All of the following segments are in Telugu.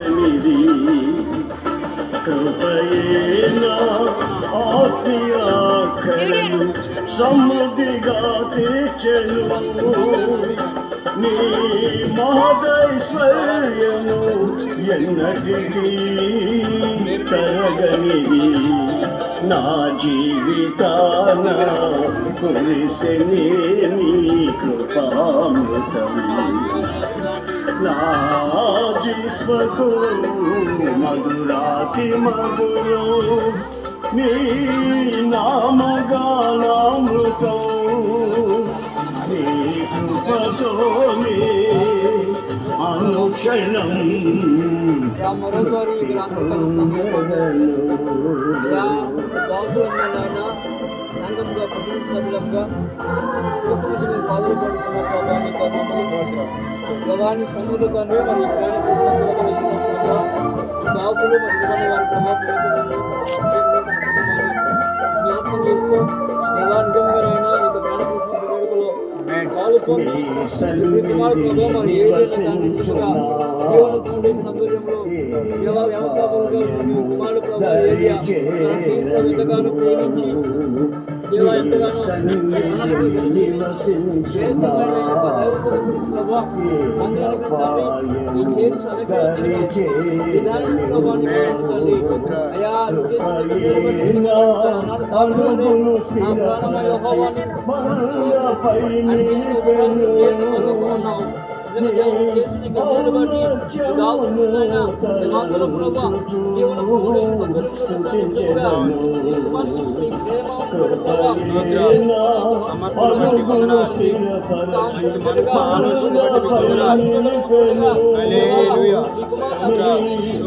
నిధి కృపయేనా ఆత్మీయాఖరను సమృద్ధిగా తీర్చెను. నీ మహదైశ్వర్యము ఎన్నటికీ తరగనిది నా జీవితాన కురిసెనే నీ కృపామృతం. నా మధురాతి మధురు నీ నామగానామృతం నీ కృపతోనే అనుక్షణం సంఘంగా ప్రతినిధి సభ్యులంగా శిరస్సులకు సంఘులు తండ్రి మరి దాసులు మరి విధాన వారి ప్రభావం జ్ఞాపకం చేసుకో ఎలా నిజంగానైనా ఈ యొక్క జ్ఞాన ప్రతినిధి వేడుకలో పాల్గొని కుమార్ ప్రభావం మరి ఏదైనా దాన్ని దిశగా దేవుని ఫౌండేషన్ ఆధ్వర్యంలో దేవ వ్యవస్థాపకులుగా కుమారుడు ప్రభా ఏరియా ప్రేమించి అనిపించుకున్నాం నువ్వు చేసిన మేలు బట్టి ఆనాడు దావీదువలే నా ప్రాణమా యెహోవాని అని చేసిన ఉపవాసం దేవుని కొరకు ఉన్నావు నిజంగా దేవుడు చేసిన ఈ కార్యాలు బట్టి ఈ దాసులైన మేమందరం ప్రభా ప్రేమ ప్రభా సమర్పణ బట్టి వందనాలు మంచి మనసు ఆలోచన బట్టి వందనాలు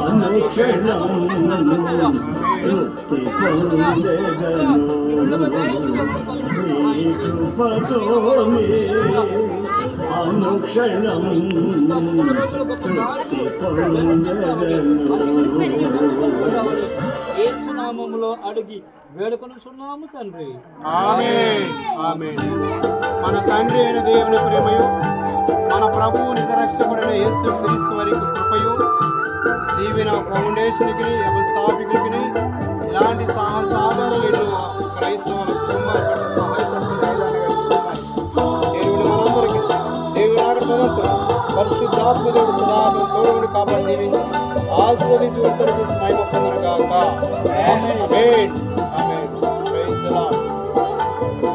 అనుక్షణం ఏసునామంలో కృపతోనే అడిగి వేడుకొనుచున్నాము తండ్రి. మన తండ్రి అయిన దేవుని ప్రేమయు మన ప్రభువు నిజరక్షకుడైన యేసు క్రీస్తు వారి కృపయు దీవెన ఫౌండేషన్కి వ్యవస్థాపికుడికి పరిశుద్ధాత్మదేవుడు కుటుంబాలకు చేరువులు తోడుని కాపాడి దీవించి ఆస్వాదించి ఉత్తర మహిమ పొందను కాక